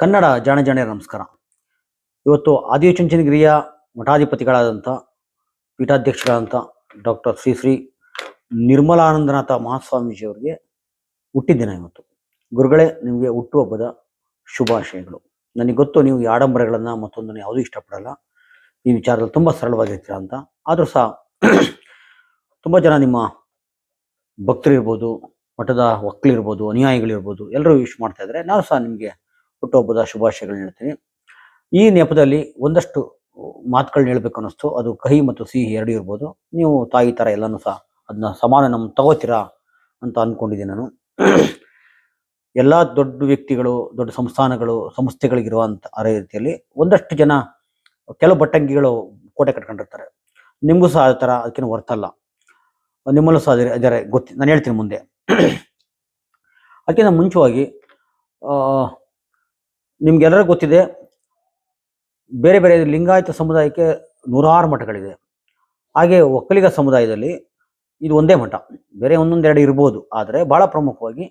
ಕನ್ನಡ ಜಾಣ ಜಾಣೆ ನಮಸ್ಕಾರ. ಇವತ್ತು ಆದಿಚುಂಚನಗಿರಿಯ ಮಠಾಧಿಪತಿಗಳಾದಂಥ ಪೀಠಾಧ್ಯಕ್ಷರಾದಂಥ ಡಾಕ್ಟರ್ ಶ್ರೀ ಶ್ರೀ ನಿರ್ಮಲಾನಂದನಾಥ ಮಹಾಸ್ವಾಮೀಜಿಯವರಿಗೆ ಹುಟ್ಟಿದ್ದಿನ ಇವತ್ತು. ಗುರುಗಳೇ, ನಿಮಗೆ ಹುಟ್ಟುಹಬ್ಬದ ಶುಭಾಶಯಗಳು. ನನಗೆ ಗೊತ್ತು ನೀವು ಈ ಆಡಂಬರಗಳನ್ನು ಮತ್ತೊಂದನ್ನು ಯಾವುದೂ ಇಷ್ಟಪಡಲ್ಲ. ಈ ವಿಚಾರದಲ್ಲಿ ತುಂಬ ಸರಳವಾಗಿರ್ತೀರ ಅಂತ. ಆದರೂ ಸಹ ತುಂಬ ಜನ ನಿಮ್ಮ ಭಕ್ತರಿರ್ಬೋದು, ಮಠದ ಒಕ್ಕಲಿರ್ಬೋದು ಅನುಯಾಯಿಗಳಿರ್ಬೋದು, ಎಲ್ಲರೂ ವಿಶ್ ಮಾಡ್ತಾ ಇದ್ದಾರೆ ನಾನು ಸಹ ನಿಮಗೆ ಹುಟ್ಟುಹಬ್ಬದ ಶುಭಾಶಯಗಳನ್ನ ಹೇಳ್ತೀನಿ. ಈ ನೆಪದಲ್ಲಿ ಒಂದಷ್ಟು ಮಾತುಗಳನ್ನ ಹೇಳ್ಬೇಕು ಅನ್ನಿಸ್ತು. ಅದು ಕಹಿ ಮತ್ತು ಸಿಹಿ ಎರಡೂ ಇರ್ಬೋದು. ನೀವು ತಾಯಿ ಥರ ಎಲ್ಲನೂ ಸಹ ಅದನ್ನ ಸಮಾನ ನಮ್ಮ ತಗೋತೀರಾ ಅಂತ ಅಂದ್ಕೊಂಡಿದ್ದೀನಿ ನಾನು. ಎಲ್ಲ ದೊಡ್ಡ ವ್ಯಕ್ತಿಗಳು, ದೊಡ್ಡ ಸಂಸ್ಥಾನಗಳು ಸಂಸ್ಥೆಗಳಿಗಿರುವಂಥ ಅದೇ ರೀತಿಯಲ್ಲಿ ಒಂದಷ್ಟು ಜನ ಕೆಲವು ಬಟ್ಟಂಗಿಗಳು ಕೋಟೆ ಕಟ್ಕೊಂಡಿರ್ತಾರೆ. ನಿಮಗೂ ಸಹ ಆ ಥರ ಅದಕ್ಕಿಂತ ವರ್ತಲ್ಲ ನಿಮ್ಮಲ್ಲೂ ಸಹ ಅದೇ ಅದರ ಗೊತ್ತಿ, ನಾನು ಹೇಳ್ತೀನಿ ಮುಂದೆ. ಅದಕ್ಕಿಂತ ಮುಂಚೆವಾಗಿ ಆ, ನಿಮ್ಗೆಲ್ಲರಿಗೂ ಗೊತ್ತಿದೆ ಬೇರೆ ಬೇರೆ ಲಿಂಗಾಯತ ಸಮುದಾಯಕ್ಕೆ ನೂರಾರು ಮಠಗಳಿದೆ. ಹಾಗೆ ಒಕ್ಕಲಿಗ ಸಮುದಾಯದಲ್ಲಿ ಇದು ಒಂದೇ ಮಠ ಬೇರೆ ಒಂದೊಂದೆರಡು ಇರ್ಬೋದು ಆದರೆ ಭಾಳ ಪ್ರಮುಖವಾಗಿ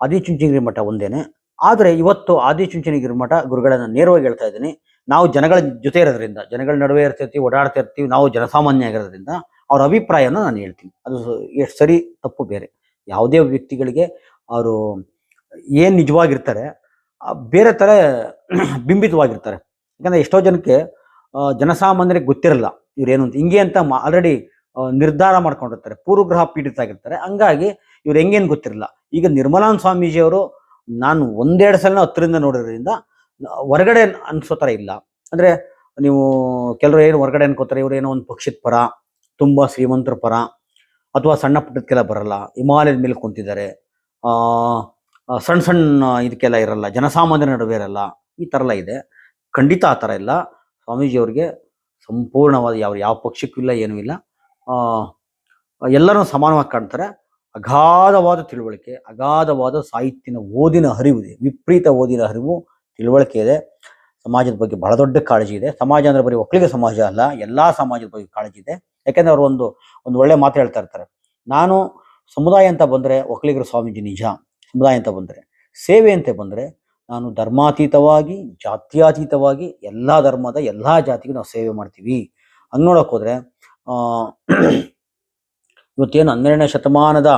ಆದಿಚುಂಚನಗಿರಿ ಮಠ ಒಂದೇನೆ. ಆದರೆ ಇವತ್ತು ಆದಿಚುಂಚನಗಿರಿ ಮಠ ಗುರುಗಳನ್ನ ನೇರವಾಗಿ ಹೇಳ್ತಾ ಇದ್ದೀನಿ ನಾವು ಜನಗಳ ಜೊತೆ ಇರೋದ್ರಿಂದ ಜನಗಳ ನಡುವೆ ಇರ್ತಿರ್ತೀವಿ ಓಡಾಡ್ತಾ ಇರ್ತೀವಿ ನಾವು ಜನಸಾಮಾನ್ಯ ಆಗಿರೋದ್ರಿಂದ ಅವ್ರ ಅಭಿಪ್ರಾಯನ ನಾನು ಹೇಳ್ತೀನಿ. ಅದು ಎಷ್ಟು ಸರಿ ತಪ್ಪು ಬೇರೆ. ಯಾವುದೇ ವ್ಯಕ್ತಿಗಳಿಗೆ ಅವರು ಏನು ನಿಜವಾಗಿರ್ತಾರೆ ಬೇರೆ ಥರ ಬಿಂಬಿತವಾಗಿರ್ತಾರೆ. ಯಾಕಂದರೆ ಎಷ್ಟೋ ಜನಕ್ಕೆ ಜನಸಾಮಾನ್ಯರಿಗೆ ಗೊತ್ತಿರಲ್ಲ ಇವರೇನು ಅಂತ. ಹಿಂಗೆ ಅಂತ ಆಲ್ರೆಡಿ ನಿರ್ಧಾರ ಮಾಡ್ಕೊಂಡಿರ್ತಾರೆ. ಪೂರ್ವಗ್ರಹ ಪೀಡಿತ ಆಗಿರ್ತಾರೆ. ಹಂಗಾಗಿ ಇವ್ರು ಹೆಂಗೇನು ಗೊತ್ತಿರಲ್ಲ. ಈಗ ನಿರ್ಮಲಾನ್ ಸ್ವಾಮೀಜಿಯವರು ನಾನು ಒಂದೆರಡು ಸಲ ಹತ್ತರಿಂದ ನೋಡಿರೋದ್ರಿಂದ, ಹೊರಗಡೆ ಅನ್ಸೋ ಥರ ಇಲ್ಲ. ಅಂದರೆ ನೀವು ಕೆಲವರು ಏನು ಹೊರಗಡೆ ಅನ್ಕೋತಾರೆ, ಇವ್ರು ಏನೋ ಒಂದು ಪಕ್ಷದ ಪರ, ತುಂಬ ಶ್ರೀಮಂತರ ಪರ, ಅಥವಾ ಸಣ್ಣ ಪುಟ್ಟದಕ್ಕೆಲ್ಲ ಬರಲ್ಲ. ಹಿಮಾಲಯದ ಮೇಲೆ ಕುಂತಿದ್ದಾರೆ. ಸಣ್ಣ ಸಣ್ಣ ಇದಕ್ಕೆಲ್ಲ ಇರಲ್ಲ. ಜನಸಾಮಾನ್ಯರ ನಡುವೆ ಇರಲ್ಲ ಈ ಥರ ಎಲ್ಲ ಇದೆ. ಖಂಡಿತ ಆ ಥರ ಇಲ್ಲ. ಸ್ವಾಮೀಜಿಯವ್ರಿಗೆ ಸಂಪೂರ್ಣವಾದ ಯಾವ ಯಾವ ಪಕ್ಷಕ್ಕೂ ಇಲ್ಲ, ಏನೂ ಇಲ್ಲ. ಎಲ್ಲರೂ ಸಮಾನವಾಗಿ ಕಾಣ್ತಾರೆ. ಅಗಾಧವಾದ ತಿಳುವಳಿಕೆ, ಅಗಾಧವಾದ ಸಾಹಿತ್ಯನ ಓದಿನ ಹರಿವು ಇದೆ. ವಿಪರೀತ ಓದಿನ ಹರಿವು, ತಿಳುವಳಿಕೆ ಇದೆ. ಸಮಾಜದ ಬಗ್ಗೆ ಬಹಳ ದೊಡ್ಡ ಕಾಳಜಿ ಇದೆ. ಸಮಾಜ ಅಂದ್ರೆ ಬರೀ ಒಕ್ಕಲಿಗ ಸಮಾಜ ಅಲ್ಲ, ಎಲ್ಲಾ ಸಮಾಜದ ಬಗ್ಗೆ ಕಾಳಜಿ ಇದೆ. ಯಾಕೆಂದ್ರೆ ಅವರು ಒಂದು ಒಂದು ಒಳ್ಳೆ ಮಾತು ಹೇಳ್ತಾ ಇರ್ತಾರೆ. ನಾನು ಸಮುದಾಯ ಅಂತ ಬಂದ್ರೆ ಒಕ್ಕಲಿಗರ ಸ್ವಾಮೀಜಿ ನಿಜ. ಸಮುದಾಯ ಅಂತ ಬಂದರೆ, ಸೇವೆ ಅಂತ ಬಂದರೆ ನಾನು ಧರ್ಮಾತೀತವಾಗಿ, ಜಾತ್ಯಾತೀತವಾಗಿ ಎಲ್ಲ ಧರ್ಮದ ಎಲ್ಲ ಜಾತಿಗೂ ನಾವು ಸೇವೆ ಮಾಡ್ತೀವಿ. ಹಂಗೆ ನೋಡೋಕೆ ಹೋದರೆ ಇವತ್ತೇನು ಹನ್ನೆರಡನೇ ಶತಮಾನದ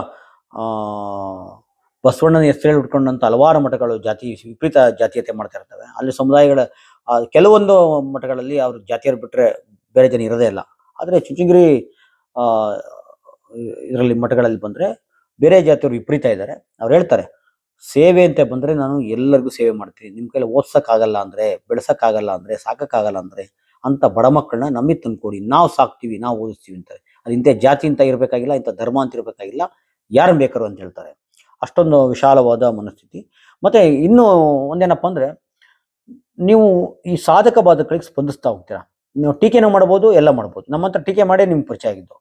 ಬಸವಣ್ಣನ ಹೆಸರಲ್ಲಿ ಉಟ್ಕೊಂಡಂಥ ಹಲವಾರು ಮಠಗಳು ಜಾತಿ ವಿಪರೀತ ಜಾತೀಯತೆ ಮಾಡ್ತಾ ಇರ್ತವೆ. ಅಲ್ಲಿ ಸಮುದಾಯಗಳ ಕೆಲವೊಂದು ಮಠಗಳಲ್ಲಿ ಅವರು ಜಾತಿಯರು ಬಿಟ್ಟರೆ ಬೇರೆ ಜನ ಇರೋದೇ ಇಲ್ಲ. ಆದರೆ ಚುಂಚನಗಿರಿ ಇದರಲ್ಲಿ ಮಠಗಳಲ್ಲಿ ಬಂದ್ರೆ ಬೇರೆ ಜಾತಿಯವರು ವಿಪರೀತ ಇದ್ದಾರೆ ಅವ್ರು ಹೇಳ್ತಾರೆ, ಸೇವೆ ಅಂತ ಬಂದ್ರೆ ನಾನು ಎಲ್ಲರಿಗೂ ಸೇವೆ ಮಾಡ್ತೀನಿ. ನಿಮ್ಮ ಕೈಲಿ ಓದ್ಸಕ್ಕಾಗಲ್ಲ ಅಂದ್ರೆ, ಬೆಳೆಸಕ್ಕಾಗಲ್ಲ ಅಂದ್ರೆ, ಸಾಕೋಕ್ಕಾಗಲ್ಲ ಅಂದ್ರೆ ಅಂತ ಬಡ ಮಕ್ಕಳನ್ನ ನಮಗೆ ತಂದುಕೊಡಿ. ನಾವು ಸಾಕ್ತೀವಿ, ನಾವು ಓದಿಸ್ತೀವಿ ಅಂತಾರೆ. ಅದು ಇಂಥ ಜಾತಿ ಅಂತ ಇರಬೇಕಾಗಿಲ್ಲ, ಇಂಥ ಧರ್ಮ ಅಂತ ಇರಬೇಕಾಗಿಲ್ಲ. ಯಾರು ಬೇಕಾರು ಅಂತ ಹೇಳ್ತಾರೆ. ಅಷ್ಟೊಂದು ವಿಶಾಲವಾದ ಮನಸ್ಥಿತಿ. ಮತ್ತೆ ಇನ್ನು ಒಂದೇನಪ್ಪ ಅಂದ್ರೆ, ನೀವು ಈ ಸಾಧಕ ಬಾಧಕಗಳಿಗೆ ಸ್ಪಂದಿಸ್ತಾ ಹೋಗ್ತೀರಾ. ನೀವು ಟೀಕೆನೂ ಮಾಡ್ಬೋದು, ಎಲ್ಲ ಮಾಡ್ಬೋದು. ನಮ್ಮ ಹತ್ರ ಟೀಕೆ ಮಾಡೇ ನಿಮ್ಗೆ ಪರಿಚಯ ಆಗಿದ್ದು.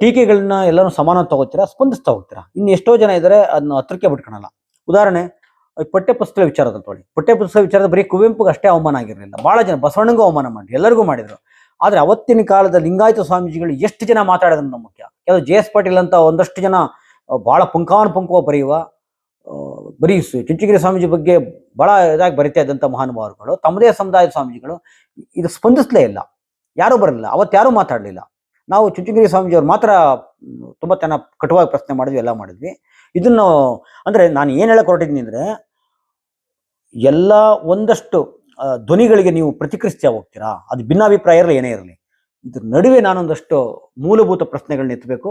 ಟೀಕೆಗಳನ್ನ ಎಲ್ಲರೂ ಸಮಾನ ತಗೋತೀರಾ, ಸ್ಪಂದಿಸ್ತಾ ಹೋಗ್ತೀರಾ? ಇನ್ನು ಎಷ್ಟೋ ಜನ ಇದ್ದಾರೆ ಅದನ್ನ ಹತ್ರಕ್ಕೆ ಬಿಟ್ಕೊಳಲ್ಲ. ಉದಾಹರಣೆ ಪಠ್ಯಪುಸ್ತಕ ವಿಚಾರದ ತೊಗೊಳ್ಳಿ ಪಠ್ಯಪುಸ್ತಕ ವಿಚಾರದ ಬರೀ ಕುವೆಂಪುಗೆ ಅಷ್ಟೇ ಅವಮಾನ ಆಗಿರಲಿಲ್ಲ. ಭಾಳ ಜನ ಬಸವಣ್ಣಗೂ ಅವಮಾನ ಮಾಡಿ ಎಲ್ಲರಿಗೂ ಮಾಡಿದರು. ಆದರೆ ಅವತ್ತಿನ ಕಾಲದ ಲಿಂಗಾಯತ ಸ್ವಾಮೀಜಿಗಳು ಎಷ್ಟು ಜನ ಮಾತಾಡೋದನ್ನ ಮುಖ್ಯ. ಕೆಲವು ಜೆ ಎಸ್ ಪಾಟೀಲ್ ಅಂತ ಒಂದಷ್ಟು ಜನ ಭಾಳ ಬಹಳ ಪುಂಕುವ ಬರೆಯುವ ಬರೀ ಚುಂಚಗಿರಿ ಸ್ವಾಮೀಜಿ ಬಗ್ಗೆ ಭಾಳ ಇದಾಗಿ ಬರಿತಾ ಇದ್ದಂಥ ಮಹಾನುಭಾವರುಗಳು, ತಮ್ಮದೇ ಸಮುದಾಯದ ಸ್ವಾಮೀಜಿಗಳು, ಇದು ಸ್ಪಂದಿಸಲೇ ಇಲ್ಲ. ಯಾರೂ ಬರಲಿಲ್ಲ. ಅವತ್ತು ಯಾರೂ ಮಾತಾಡಲಿಲ್ಲ. ನಾವು ಚುಂಚನಗಿರಿ ಸ್ವಾಮೀಜಿ ಅವ್ರು ಮಾತ್ರ ತುಂಬ ಜನ ಕಟುವಾಗಿ ಪ್ರಶ್ನೆ ಮಾಡಿದ್ವಿ, ಎಲ್ಲ ಮಾಡಿದ್ವಿ. ಇದನ್ನು, ಅಂದರೆ ನಾನು ಏನು ಹೇಳಕ್ಕೆ ಹೊರಟಿದ್ದೀನಿ ಅಂದರೆ, ಎಲ್ಲ ಒಂದಷ್ಟು ಧ್ವನಿಗಳಿಗೆ ನೀವು ಪ್ರತಿಕ್ರಿಯಿಸ್ತಾ ಹೋಗ್ತೀರಾ, ಅದು ಭಿನ್ನಾಭಿಪ್ರಾಯ ಇರಲಿ, ಏನೇ ಇರಲಿ, ಇದ್ರ ನಡುವೆ ನಾನೊಂದಷ್ಟು ಮೂಲಭೂತ ಪ್ರಶ್ನೆಗಳನ್ನ ಎತ್ತಬೇಕು.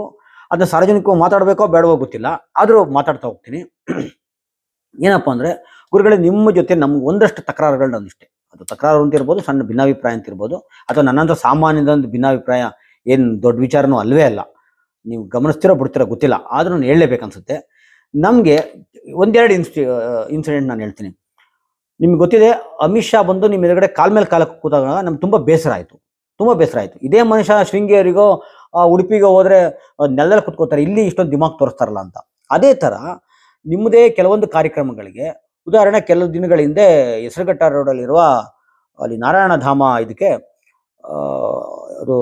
ಅದನ್ನ ಸಾರ್ವಜನಿಕವಾಗಿ ಮಾತಾಡಬೇಕೋ ಬೇಡವೋ ಗೊತ್ತಿಲ್ಲ, ಆದರೂ ಮಾತಾಡ್ತಾ ಹೋಗ್ತೀನಿ. ಏನಪ್ಪ ಅಂದರೆ, ಗುರುಗಳೇ, ನಿಮ್ಮ ಜೊತೆ ನಮ್ಗೆ ಒಂದಷ್ಟು ತಕರಾರುಗಳು ನಂದಿಷ್ಟೇ ಅದು ತಕರಾರು ಅಂತ ಇರ್ಬೋದು, ಸಣ್ಣ ಭಿನ್ನಾಭಿಪ್ರಾಯ ಅಂತ ಇರ್ಬೋದು, ಅಥವಾ ನನ್ನಂಥ ಸಾಮಾನ್ಯದ ಒಂದು ಭಿನ್ನಾಭಿಪ್ರಾಯ ಏನು ದೊಡ್ಡ ವಿಚಾರನೂ ಅಲ್ವೇ ಅಲ್ಲ. ನೀವು ಗಮನಿಸ್ತಿರೋ ಬಿಡ್ತಿರೋ ಗೊತ್ತಿಲ್ಲ, ಆದರೂ ನಾನು ಹೇಳಲೇಬೇಕನ್ಸುತ್ತೆ ನಮಗೆ ಒಂದೆರಡು ಇನ್ಸ್ಟಿ ಇನ್ಸಿಡೆಂಟ್ ನಾನು ಹೇಳ್ತೀನಿ. ನಿಮ್ಗೆ ಗೊತ್ತಿದೆ, ಅಮಿತ್ ಶಾ ಬಂದು ನಿಮ್ಮ ಎದುರುಗಡೆ ಕಾಲ್ ಮೇಲೆ ಕಾಲಕ್ಕೆ ಕೂತಾಗ ನಮ್ಗೆ ತುಂಬ ಬೇಸರ ಆಯಿತು. ತುಂಬ ಬೇಸರ ಆಯಿತು. ಇದೇ ಮನುಷ್ಯ ಶೃಂಗೇರಿಗೋ ಉಡುಪಿಗೋ ಹೋದರೆ ನೆಲದಲ್ಲಿ ಕುತ್ಕೋತಾರೆ, ಇಲ್ಲಿ ಇಷ್ಟೊಂದು ದಿಮಾಗ್ ತೋರಿಸ್ತಾರಲ್ಲ ಅಂತ. ಅದೇ ಥರ ನಿಮ್ಮದೇ ಕೆಲವೊಂದು ಕಾರ್ಯಕ್ರಮಗಳಿಗೆ, ಉದಾಹರಣೆ ಕೆಲವು ದಿನಗಳ ಹಿಂದೆ ಹೆಸರುಘಟ್ಟ ರೋಡಲ್ಲಿರುವ ಅಲ್ಲಿ ನಾರಾಯಣ ಧಾಮ ಇದಕ್ಕೆ ಅದು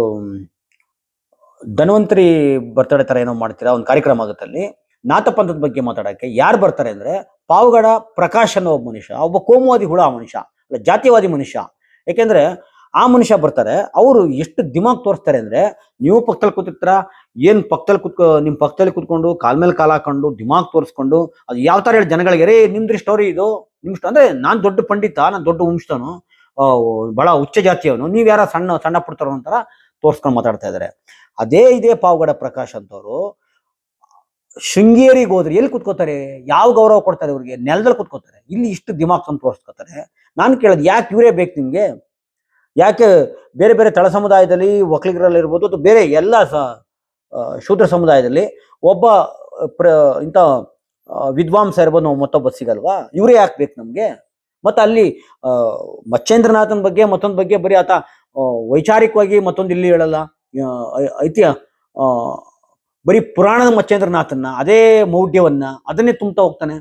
ಧನ್ವಂತರಿ ಬರ್ತಡೆ ಥರ ಏನೋ ಮಾಡ್ತೀರಾ? ಒಂದು ಕಾರ್ಯಕ್ರಮ ಆಗುತ್ತೆ ಅಲ್ಲಿ ನಾಥಪಂಥದ ಬಗ್ಗೆ ಮಾತಾಡೋಕ್ಕೆ ಯಾರು ಬರ್ತಾರೆ ಅಂದರೆ ಪಾವಗಡ ಪ್ರಕಾಶ್ ಅನ್ನೋ ಒಬ್ಬ ಮನುಷ್ಯ ಒಬ್ಬ ಕೋಮುವಾದಿ ಹುಳ ಮನುಷ್ಯ ಅಲ್ಲ ಜಾತಿವಾದಿ ಮನುಷ್ಯ. ಯಾಕೆಂದ್ರೆ ಆ ಮನುಷ್ಯ ಬರ್ತಾರೆ ಅವರು ಎಷ್ಟು ದಿಮಾಗ್ ತೋರಿಸ್ತಾರೆ ಅಂದ್ರೆ ನೀವು ಪಕ್ಕದಲ್ಲಿ ಕೂತಿರ್ತೀರ ಏನ್ ಪಕ್ಕದಲ್ಲಿ ಕುತ್ಕೊ ನಿಮ್ ಪಕ್ಕದಲ್ಲಿ ಕೂತ್ಕೊಂಡು ಕಾಲ್ ಮೇಲೆ ಕಾಲ್ ಹಾಕೊಂಡು ದಿಮಾಗ್ ತೋರಿಸ್ಕೊಂಡು ಅದು ಯಾವ ತರ ಹೇಳಿ ಜನಗಳಿಗೆ ರೇ ನಿಮ್ದ್ರಿ ಸ್ಟೋರಿ ಇದು ನಿಮ್ ಅಂದ್ರೆ ನಾನ್ ದೊಡ್ಡ ಪಂಡಿತ ನಾನ್ ದೊಡ್ಡ ವಂಶನು ಆ, ಬಹಳ ಉಚ್ಚ ಜಾತಿಯವನು ನೀವ್ ಯಾರ ಸಣ್ಣ ಸಣ್ಣ ಪುಡ್ತಾರೋ ಒಂಥರ ತೋರ್ಸ್ಕೊಂಡು ಮಾತಾಡ್ತಾ ಇದಾರೆ. ಅದೇ ಇದೇ ಪಾವಗಡ ಪ್ರಕಾಶ್ ಅಂತವರು, ಶೃಂಗೇರಿಗೆ ಹೋದ್ರೆ ಎಲ್ಲಿ ಕುತ್ಕೋತಾರೆ? ಯಾವ ಗೌರವ ಕೊಡ್ತಾರೆ ಇವ್ರಿಗೆ? ನೆಲದಲ್ಲಿ ಕುತ್ಕೋತಾರೆ. ಇಲ್ಲಿ ಇಷ್ಟು ದಿಮಾಕ್ ಅಂತ ತೋರಿಸ್ಕೋತಾರೆ ನಾನು ಕೇಳೋದು, ಯಾಕೆ ಇವರೇ ಬೇಕು ನಿಮಗೆ? ಯಾಕೆ ಬೇರೆ ಬೇರೆ ತಳ ಸಮುದಾಯದಲ್ಲಿ ಒಕ್ಕಲಿಗರಲ್ಲಿ ಇರ್ಬೋದು ಅಥವಾ ಬೇರೆ ಎಲ್ಲ ಸ ಶೂದ್ರ ಸಮುದಾಯದಲ್ಲಿ ಒಬ್ಬ ಪ್ರ, ಇಂಥ ವಿದ್ವಾಂಸ ಇರ್ಬೋದು ಮತ್ತೊಬ್ಬ ಸಿಗಲ್ವಾ? ಇವರೇ ಯಾಕೆ ಬೇಕು ನಮಗೆ? ಮತ್ತು ಅಲ್ಲಿ ಮಚ್ಚೇಂದ್ರನಾಥನ ಬಗ್ಗೆ ಮತ್ತೊಂದು ಬಗ್ಗೆ ಬರೀ ಆತ ವೈಚಾರಿಕವಾಗಿ ಮತ್ತೊಂದು ಇಲ್ಲಿ ಹೇಳಲ್ಲ. ಆ, ಐ- ಐತಿಹ್ಯ ಆ, ಬರೀ ಪುರಾಣದ ಮಚ್ಚೇಂದ್ರನಾಥನ್ನ ಅದೇ ಮೌಢ್ಯವನ್ನ ಅದನ್ನೇ ತುಂಬ್ತಾ ಹೋಗ್ತಾನೆ.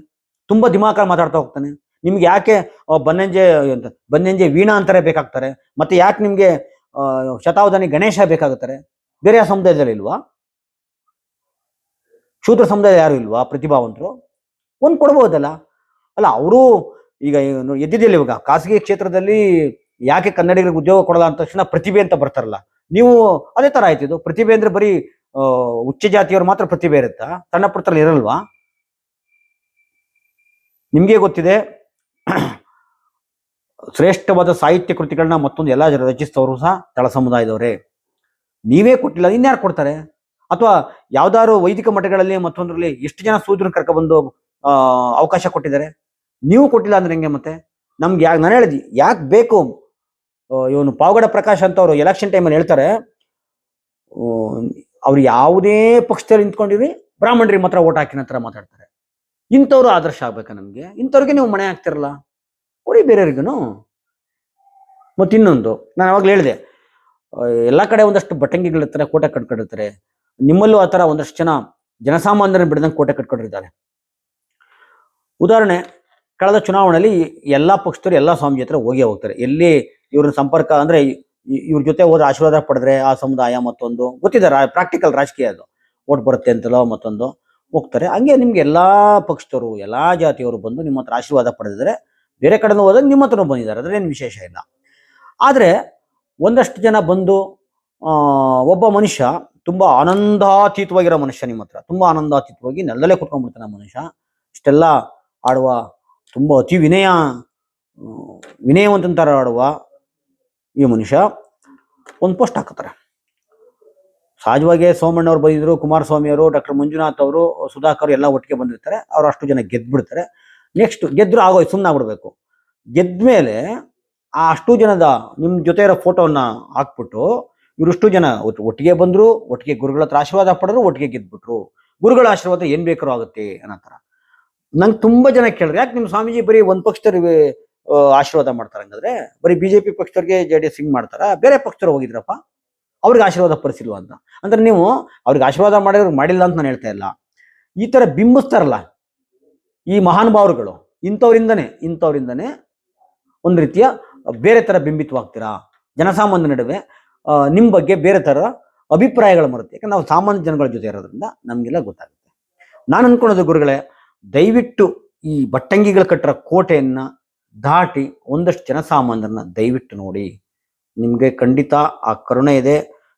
ತುಂಬಾ ದಿಮಾಕ ಮಾತಾಡ್ತಾ ಹೋಗ್ತಾನೆ. ನಿಮ್ಗೆ ಯಾಕೆ ಬನ್ನಂಜೆ ಬನ್ನಂಜೆ ವೀಣಾ ಅಂತಾರೆ ಬೇಕಾಗ್ತಾರೆ ಮತ್ತೆ ಯಾಕೆ ನಿಮ್ಗೆ ಶತಾವಧಾನಿ ಗಣೇಶ ಬೇಕಾಗುತ್ತಾರೆ? ಬೇರೆ ಯಾವ ಸಮುದಾಯದಲ್ಲಿ ಇಲ್ವಾ? ಶೂದ್ರ ಸಮುದಾಯ ಯಾರು ಇಲ್ವಾ? ಪ್ರತಿಭಾವಂತರು? ಒಂದು ಕೊಡ್ಬೋದಲ್ಲ. ಅಲ್ಲ ಅವರು ಈಗ ಎದ್ದಿದ್ದಿಲ್ಲ ಇವಾಗ ಖಾಸಗಿ ಕ್ಷೇತ್ರದಲ್ಲಿ ಯಾಕೆ ಕನ್ನಡಿಗರಿಗೆ ಉದ್ಯೋಗ ಕೊಡಲ್ಲ ಅಂತ ತಕ್ಷಣ ಪ್ರತಿಭೆ ಅಂತ ಬರ್ತಾರಲ್ಲ ನೀವು ಅದೇ ತರ ಆಯ್ತು ಇದು. ಪ್ರತಿಭೆ ಅಂದ್ರೆ ಬರೀ ಉಚ್ಚ ಜಾತಿಯವ್ರು ಮಾತ್ರ ಪ್ರತಿಭೆ ಇರುತ್ತಾ? ಸಣ್ಣ ಪುಟ್ಟರಲ್ಲಿ ಇರಲ್ವಾ? ನಿಮ್ಗೆ ಗೊತ್ತಿದೆ, ಶ್ರೇಷ್ಠವಾದ ಸಾಹಿತ್ಯ ಕೃತಿಗಳನ್ನ ಮತ್ತೊಂದು ಎಲ್ಲ ರಚಿಸಿದವರು ಸಹ ತಳ ಸಮುದಾಯದವರೇ. ನೀವೇ ಕೊಟ್ಟಿಲ್ಲ, ಇನ್ಯಾರು ಕೊಡ್ತಾರೆ? ಅಥವಾ ಯಾವ್ದಾದ್ರು ವೈದಿಕ ಮಠಗಳಲ್ಲಿ ಮತ್ತೊಂದರಲ್ಲಿ ಎಷ್ಟು ಜನ ಸೂದ್ರನ್ನ ಕರ್ಕೊಬಂದು ಬಂದು ಅವಕಾಶ ಕೊಟ್ಟಿದ್ದಾರೆ? ನೀವು ಕೊಟ್ಟಿಲ್ಲ ಅಂದ್ರೆ ಹೆಂಗೆ ಮತ್ತೆ? ನಮ್ಗೆ ಯಾಕೆ ನಾನು ಹೇಳಿದ್ವಿ ಯಾಕೆ ಬೇಕು? ಇವನು ಪಾವಗಡ ಪ್ರಕಾಶ್ ಅಂತ ಅವರು ಎಲೆಕ್ಷನ್ ಟೈಮಲ್ಲಿ ಹೇಳ್ತಾರೆ ಅವ್ರು ಯಾವುದೇ ಪಕ್ಷದಲ್ಲಿ ನಿಂತ್ಕೊಂಡಿರಿ, ಬ್ರಾಹ್ಮಣರಿಗೆ ಮಾತ್ರ ಓಟ್ ಹಾಕಿನ ಹತ್ರ ಮಾತಾಡ್ತಾರೆ. ಇಂಥವ್ರು ಆದರ್ಶ ಆಗ್ಬೇಕಾ ನಮ್ಗೆ? ಇಂಥವ್ರಿಗೆ ನೀವು ಮನೆ ಹಾಕ್ತಿರಲ್ಲ? ಕೊಡಿ ಬೇರೆಯವ್ರಿಗೂ ಮತ್ತೆ ಇನ್ನೊಂದು, ನಾನು ಅವಾಗಲೇ ಹೇಳಿದೆ ಎಲ್ಲ ಕಡೆ ಒಂದಷ್ಟು ಬಟಂಗಿಗಳಿರ್ತಾರೆ ಕೋಟೆ ಕಟ್ಕೊಂಡಿರ್ತಾರೆ. ನಿಮ್ಮಲ್ಲೂ ಆ ಥರ ಒಂದಷ್ಟು ಜನ ಜನಸಾಮಾನ್ಯರನ್ನು ಬಿಡದಂಗೆ ಕೋಟೆ ಕಟ್ಕೊಂಡಿರ್ತಾರೆ. ಉದಾಹರಣೆ, ಕಳೆದ ಚುನಾವಣೆಯಲ್ಲಿ ಎಲ್ಲ ಪಕ್ಷದವರು ಎಲ್ಲ ಸ್ವಾಮಿ ಹತ್ರ ಹೋಗೇ ಹೋಗ್ತಾರೆ. ಎಲ್ಲಿ ಇವ್ರನ್ನ ಸಂಪರ್ಕ ಅಂದ್ರೆ ಇವ್ರ ಜೊತೆ ಹೋದ್ರೆ ಆಶೀರ್ವಾದ ಪಡೆದ್ರೆ ಆ ಸಮುದಾಯ ಮತ್ತೊಂದು ಗೊತ್ತಿದೆ ಪ್ರಾಕ್ಟಿಕಲ್ ರಾಜಕೀಯ ಅದು. ಓಟ್ ಬರುತ್ತೆ ಅಂತಲೋ ಮತ್ತೊಂದು ಹೋಗ್ತಾರೆ. ಹಂಗೆ ನಿಮ್ಗೆ ಎಲ್ಲಾ ಪಕ್ಷದವರು, ಎಲ್ಲಾ ಜಾತಿಯವರು ಬಂದು ನಿಮ್ಮ ಹತ್ರ ಆಶೀರ್ವಾದ ಪಡೆದಿದ್ರೆ ಬೇರೆ ಕಡೆ ಹೋದಾಗ ನಿಮ್ಮ ಹತ್ರನೂ ಬಂದಿದ್ದಾರೆ. ಅದ್ರೇನು ವಿಶೇಷ ಇಲ್ಲ. ಆದರೆ ಒಂದಷ್ಟು ಜನ ಬಂದು ಒಬ್ಬ ಮನುಷ್ಯ ತುಂಬಾ ಆನಂದಾತೀತವಾಗಿರೋ ಮನುಷ್ಯ ನಿಮ್ಮ ಹತ್ರ. ತುಂಬಾ ಆನಂದಾತೀತವಾಗಿ ನೆಲದಲ್ಲೇ ಕುತ್ಕೊಂಡ್ಬಿಡ್ತಾನೆ ಮನುಷ್ಯ. ಇಷ್ಟೆಲ್ಲ ಆಡುವ, ತುಂಬಾ ಅತಿ ವಿನಯ ವಿನಯವಂತಂತಾರ ಆಡುವ ಈ ಮನುಷ್ಯ ಒಂದು ಪೋಸ್ಟ್ ಹಾಕುತ್ತಾರೆ. ಸಹಜವಾಗಿ ಸೋಮಣ್ಣವ್ರು ಬಂದಿದ್ರು ಕುಮಾರಸ್ವಾಮಿ ಅವರು ಡಾಕ್ಟರ್ ಮಂಜುನಾಥ್ ಅವರು ಸುಧಾಕರ್ ಎಲ್ಲ ಒಟ್ಟಿಗೆ ಬಂದಿರ್ತಾರೆ. ಅವ್ರು ಅಷ್ಟು ಜನ ಗೆದ್ಬಿಡ್ತಾರೆ. ನೆಕ್ಸ್ಟ್ ಗೆದ್ರು ಆಗೋಯ್ತು ಸುಮ್ಮನೆ ಆಗ್ಬಿಡ್ಬೇಕು. ಗೆದ್ಮೇಲೆ ಆ ಅಷ್ಟು ಜನದ ನಿಮ್ ಜೊತೆ ಇರೋ ಫೋಟೋನ ಹಾಕ್ಬಿಟ್ಟು ಇವರಿಷ್ಟು ಜನ ಒಟ್- ಒಟ್ಟಿಗೆ ಬಂದ್ರು ಒಟ್ಟಿಗೆ ಗುರುಗಳ ಹತ್ರ ಆಶೀರ್ವಾದ ಪಡೆದ್ರು ಒಟ್ಟಿಗೆ ಗೆದ್ಬಿಟ್ರು. ಗುರುಗಳ ಆಶೀರ್ವಾದ ಏನ್ ಬೇಕಾರು ಆಗುತ್ತೆ ಅನ್ನೋ ಥರ. ನಂಗೆ ತುಂಬಾ ಜನ ಕೇಳಿದ್ರೆ ಯಾಕೆ ನಿಮ್ಮ ಸ್ವಾಮೀಜಿ ಬರೀ ಒಂದ್ ಪಕ್ಷದವ್ರಿಗೆ ಆ, ಆಶೀರ್ವಾದ ಮಾಡ್ತಾರೆ ಹಂಗಾದ್ರೆ. ಬರೀ ಬಿಜೆಪಿ ಪಕ್ಷದವ್ರಿಗೆ ಜೆ ಡಿ ಎಸ್ ಹಿಂಗ್ ಮಾಡ್ತಾರ. ಬೇರೆ ಪಕ್ಷದವ್ರು ಹೋಗಿದ್ರಪ್ಪ, ಅವ್ರಿಗೆ ಆಶೀರ್ವಾದ ಪಡಿಸಿಲ್ವಾ ಅಂತ. ಅಂದ್ರೆ ನೀವು ಅವ್ರಿಗೆ ಆಶೀರ್ವಾದ ಮಾಡಿದ್ರು ಮಾಡಿಲ್ಲ ಅಂತ ನಾನು ಹೇಳ್ತಾ ಇಲ್ಲ. ಈ ತರ ಬಿಂಬಿಸ್ತಾರಲ್ಲ, ಈ ಮಹಾನುಭಾವರುಗಳು, ಇಂಥವ್ರಿಂದನೇ ಇಂಥವ್ರಿಂದನೇ ಒಂದು ರೀತಿಯ ಬೇರೆ ತರ ಬಿಂಬಿತವಾಗ್ತೀರಾ? ಜನಸಾಮಾನ್ಯ ನಡುವೆ ನಿಮ್ಮ ನಿಮ್ ಬಗ್ಗೆ ಬೇರೆ ತರ ಅಭಿಪ್ರಾಯಗಳು ಬರುತ್ತೆ. ಯಾಕಂದ್ರೆ ನಾವು ಸಾಮಾನ್ಯ ಜನಗಳ ಜೊತೆ ಇರೋದ್ರಿಂದ ನಮಗೆಲ್ಲ ಗೊತ್ತಾಗುತ್ತೆ. ನಾನು ಅನ್ಕೊಳೋದು ಗುರುಗಳೇ, ದಯವಿಟ್ಟು ಈ ಬಟ್ಟಂಗಿಗಳು ಕಟ್ಟಿರೋ ಕೋಟೆಯನ್ನ ದಾಟಿ ಒಂದಷ್ಟು ಜನಸಾಮಾನ್ಯರನ್ನ ದಯವಿಟ್ಟು ನೋಡಿ. ನಿಮಗೆ ಖಂಡಿತ ಆ ಕರುಣೆ ಇದೆ,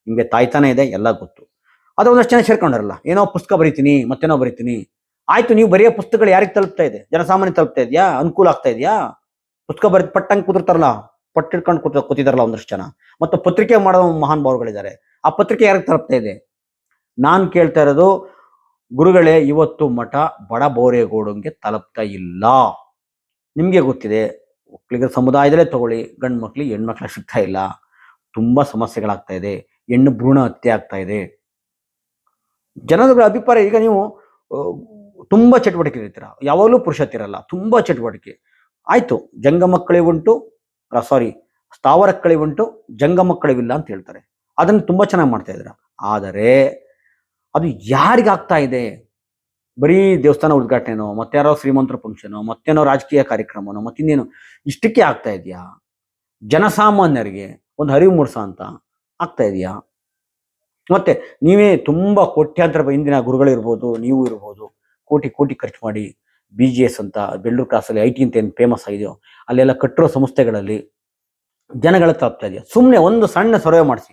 ನಿಮಗೆ ತಾಯ್ತನ ಇದೆ, ಎಲ್ಲ ಗೊತ್ತು. ಅದು ಒಂದಷ್ಟು ಜನ ಸೇರ್ಕೊಂಡಿರಲ್ಲ, ಏನೋ ಪುಸ್ತಕ ಬರಿತೀನಿ, ಮತ್ತೇನೋ ಬರಿತೀನಿ. ಆಯ್ತು, ನೀವು ಬರೆಯೋ ಪುಸ್ತಕಗಳು ಯಾರಿಗೆ ತಲುಪ್ತಾ ಇದೆ? ಜನಸಾಮಾನ್ಯ ತಲುಪ್ತಾ ಇದೆಯಾ? ಅನುಕೂಲ ಆಗ್ತಾ ಇದೆಯಾ? ಪುಸ್ತಕ ಬರೆದು ಪಟ್ಟಂಗೆ ಕೂತಿರ್ತಾರಲ್ಲ ಪಟ್ಟಿಡ್ಕೊಂಡು ಕೂತ ಕೂತಿದಾರಲ್ಲ ಒಂದಷ್ಟು ಜನ. ಮತ್ತು ಪತ್ರಿಕೆ ಮಾಡೋ ಮಹಾನ್ ಭಾವಗಳಿದ್ದಾರೆ ಆ ಪತ್ರಿಕೆ ಯಾರಿಗೆ ತಲುಪ್ತಾ ಇದೆ? ನಾನು ಕೇಳ್ತಾ ಇರೋದು, ಗುರುಗಳೇ, ಇವತ್ತು ಮಠ ಬಡ ಬೋರೇಗೌಡಂಗೆ ತಲುಪ್ತಾ ಇಲ್ಲ. ನಿಮಗೆ ಗೊತ್ತಿದೆ, ಒಕ್ಕಲಿಗರ ಸಮುದಾಯದಲ್ಲೇ ತಗೊಳ್ಳಿ. ಗಂಡು ಮಕ್ಳಿಗೆ ಹೆಣ್ಮಕ್ಳಿಗೆ ಸಿಗ್ತಾ ಇಲ್ಲ. ತುಂಬ ಸಮಸ್ಯೆಗಳಾಗ್ತಾ ಇದೆ. ಹೆಣ್ಣು ಭ್ರೂಣ ಹತ್ಯೆ ಆಗ್ತಾ ಇದೆ. ಜನಗಳ ಅಭಿಪ್ರಾಯ, ಈಗ ನೀವು ತುಂಬ ಚಟುವಟಿಕೆ ಇರ್ತೀರ ಯಾವಾಗಲೂ ಪುರುಷತ್ತಿರಲ್ಲ ತುಂಬ ಚಟುವಟಿಕೆ. ಆಯಿತು, ಜಂಗ ಮಕ್ಕಳೇ ಉಂಟು ಸಾರಿ ಸ್ಥಾವರಕ್ಕಳಿ ಉಂಟು, ಜಂಗ ಮಕ್ಕಳಿವಿಲ್ಲ ಅಂತ ಹೇಳ್ತಾರೆ. ಅದನ್ನು ತುಂಬ ಚೆನ್ನಾಗಿ ಮಾಡ್ತಾ ಇದ್ದೀರ? ಆದರೆ, ಅದು ಯಾರಿಗಾಗ್ತಾ ಇದೆ? ಬರೀ ದೇವಸ್ಥಾನ ಉದ್ಘಾಟನೆನೋ ಮತ್ತಾರೋ ಶ್ರೀಮಂತರ ಫಂಕ್ಷನೋ ಮತ್ತೇನೋ ರಾಜಕೀಯ ಕಾರ್ಯಕ್ರಮನೋ ಮತ್ತಿನ್ನೇನು ಇಷ್ಟಕ್ಕೆ ಆಗ್ತಾ ಇದೆಯಾ? ಜನಸಾಮಾನ್ಯರಿಗೆ ಒಂದು ಅರಿವು ಮೂಡಿಸೋ ಅಂತ ಆಗ್ತಾ ಇದೆಯಾ? ಮತ್ತೆ ನೀವೇ ತುಂಬಾ ಕೋಟ್ಯಾಂತರ ಹಿಂದಿನ ಗುರುಗಳಿರ್ಬೋದು, ನೀವು ಇರ್ಬೋದು, ಕೋಟಿ ಕೋಟಿ ಖರ್ಚು ಮಾಡಿ ಬಿ ಜಿ ಎಸ್ ಅಂತ ಬೆಳ್ಳೂರು ಕ್ರಾಸಲ್ಲಿ ಐ ಟಿ ಅಂತ ಏನು ಫೇಮಸ್ ಆಗಿದೆಯೋ, ಅಲ್ಲೆಲ್ಲ ಕಟ್ಟಿರೋ ಸಂಸ್ಥೆಗಳಲ್ಲಿ ಜನಗಳ ತಾಪ್ತಾ ಇದೆಯಾ? ಸುಮ್ಮನೆ ಒಂದು ಸಣ್ಣ ಸರ್ವೆ ಮಾಡಿಸಿ,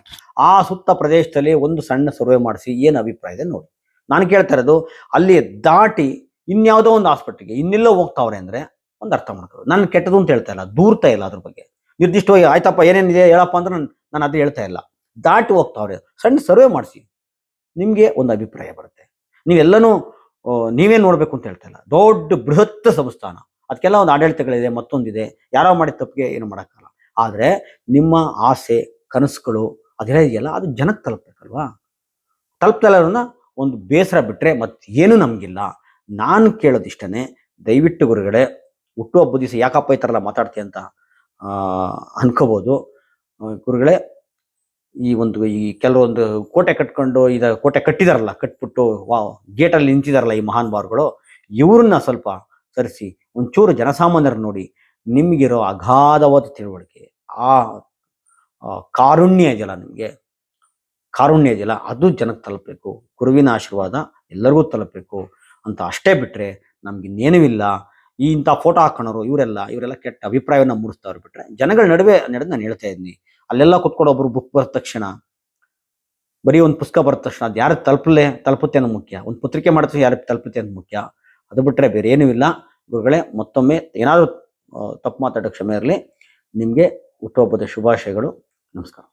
ಆ ಸುತ್ತ ಪ್ರದೇಶದಲ್ಲಿ ಒಂದು ಸಣ್ಣ ಸರ್ವೆ ಮಾಡಿಸಿ, ಏನು ಅಭಿಪ್ರಾಯ ಇದೆ ನೋಡಿ. ನಾನು ಕೇಳ್ತಾ ಇರೋದು, ಅಲ್ಲಿ ದಾಟಿ ಇನ್ಯಾವುದೋ ಒಂದು ಹಾಸ್ಪಿಟ್ಲಿಗೆ ಇನ್ನೆಲ್ಲೋ ಹೋಗ್ತಾವ್ರೆ ಅಂದರೆ ಒಂದು ಅರ್ಥ ಮಾಡ್ಕೊಳ್ಳೋದು ನಾನು ಕೆಟ್ಟದು ಅಂತ ಹೇಳ್ತಾ ಇಲ್ಲ, ದೂರ್ತಾ ಇಲ್ಲ ಅದ್ರ ಬಗ್ಗೆ. ನಿರ್ದಿಷ್ಟವಾಗಿ, ಆಯ್ತಪ್ಪ, ಏನೇನಿದೆ ಹೇಳಪ್ಪ ಅಂದ್ರೆ ನಾನು ನಾನು ಅದು ಹೇಳ್ತಾ ಇಲ್ಲ. ದಾಟಿ ಹೋಗ್ತಾವ್ರೆ, ಸಣ್ಣ ಸರ್ವೆ ಮಾಡಿಸಿ. ನಿಮಗೆ ಒಂದು ಅಭಿಪ್ರಾಯ ಬರುತ್ತೆ. ನೀವೆಲ್ಲನೂ ನೀವೇ ನೋಡಬೇಕು ಅಂತ ಹೇಳ್ತಾ ಇಲ್ಲ. ದೊಡ್ಡ ಬೃಹತ್ ಸಂಸ್ಥಾನ. ಅದಕ್ಕೆಲ್ಲ ಒಂದು ಆಡಳಿತಗಳಿದೆ, ಮತ್ತೊಂದಿದೆ. ಯಾರೋ ಮಾಡಿದ ತಪ್ಪಿಗೆ ಏನು ಮಾಡೋಕ್ಕಲ್ಲ ಆದರೆ ನಿಮ್ಮ ಆಸೆ, ಕನಸುಗಳು, ಅದೆಲ್ಲ ಇದೆಯಲ್ಲ, ಅದು ಜನಕ್ಕೆ ತಲುಪಬೇಕಲ್ವಾ? ತಲುಪ್ತಾ ಇರೋದನ್ನ ಒಂದು ಬೇಸರ ಬಿಟ್ಟರೆ ಮತ್ತೇನು ನಮಗಿಲ್ಲ. ನಾನು ಕೇಳೋದಿಷ್ಟನೇ, ದಯವಿಟ್ಟು ಗುರುಗಳೇ ಹುಟ್ಟುಹಬ್ಬ ದಿವಸ ಯಾಕಪ್ಪ ಈ ಥರ ಎಲ್ಲ ಮಾತಾಡ್ತೀಯ ಅಂತ ಅನ್ಕೋಬೋದು. ಗುರುಗಳೇ, ಈ ಒಂದು, ಈ ಕೆಲವೊಂದು ಕೋಟೆ ಕಟ್ಕೊಂಡು ಇದ ಕೋಟೆ ಕಟ್ಟಿದಾರಲ್ಲ, ಕಟ್ಬಿಟ್ಟು ವಾ ಗೇಟಲ್ಲಿ ನಿಂತಿದಾರಲ್ಲ ಈ ಮಹಾನ್ ಬಾರುಗಳು ಇವ್ರನ್ನ ಸ್ವಲ್ಪ ಸರಿಸಿ, ಒಂಚೂರು ಜನಸಾಮಾನ್ಯರು ನೋಡಿ, ನಿಮಗಿರೋ ಅಗಾಧವಾದ ತಿಳುವಳಿಕೆ ಆ, ಕಾರುಣ್ಯ ಇದೆಯಲ್ಲ ನಿಮಗೆ ಕಾರುಣ್ಯ ಇದೆಯಲ್ಲ ಅದು ಜನಕ್ಕೆ ತಲುಪಬೇಕು. ಗುರುವಿನ ಆಶೀರ್ವಾದ ಎಲ್ಲರಿಗೂ ತಲುಪಬೇಕು. ಅಂತ ಅಷ್ಟೇ ಬಿಟ್ಟರೆ ನಮ್ಗೆ ಇನ್ನೇನೂ ಇಲ್ಲ. ಈ ಇಂಥ ಫೋಟೋ ಹಾಕೋಣರು ಇವರೆಲ್ಲ ಇವರೆಲ್ಲ ಕೆಟ್ಟ ಅಭಿಪ್ರಾಯವನ್ನ ಮೂಡಿಸ್ತಾವ್ರು ಬಿಟ್ರೆ ಜನಗಳ ನಡುವೆ ನಡೆದು ನಾನು ಹೇಳ್ತಾ ಇದ್ದೀನಿ ಅಲ್ಲೆಲ್ಲ ಕುತ್ಕೊಂಡು ಒಬ್ರು ಬುಕ್ ಬರೆದ ತಕ್ಷಣ, ಬರೀ ಒಂದು ಪುಸ್ತಕ ಬರೆದ ತಕ್ಷಣ ಅದು ಯಾರು ತಲುಪಲೆ, ತಲುಪುತ್ತೆ ಅನ್ನೋ ಮುಖ್ಯ. ಒಂದು ಪತ್ರಿಕೆ ಮಾಡಿದ್ರೆ ಯಾರು ತಲುಪುತ್ತೆ ಅನ್ನೋ ಮುಖ್ಯ. ಅದು ಬಿಟ್ಟರೆ ಬೇರೆ ಏನೂ ಇಲ್ಲ. ಗುರುಗಳೇ, ಮತ್ತೊಮ್ಮೆ ಏನಾದರೂ ತಪ್ಪು ಮಾತಾಡೋ ಕ್ಷಮೆ ಇರಲಿ. ನಿಮಗೆ ಹುಟ್ಟುಹಬ್ಬದ ಶುಭಾಶಯಗಳು. ನಮಸ್ಕಾರ.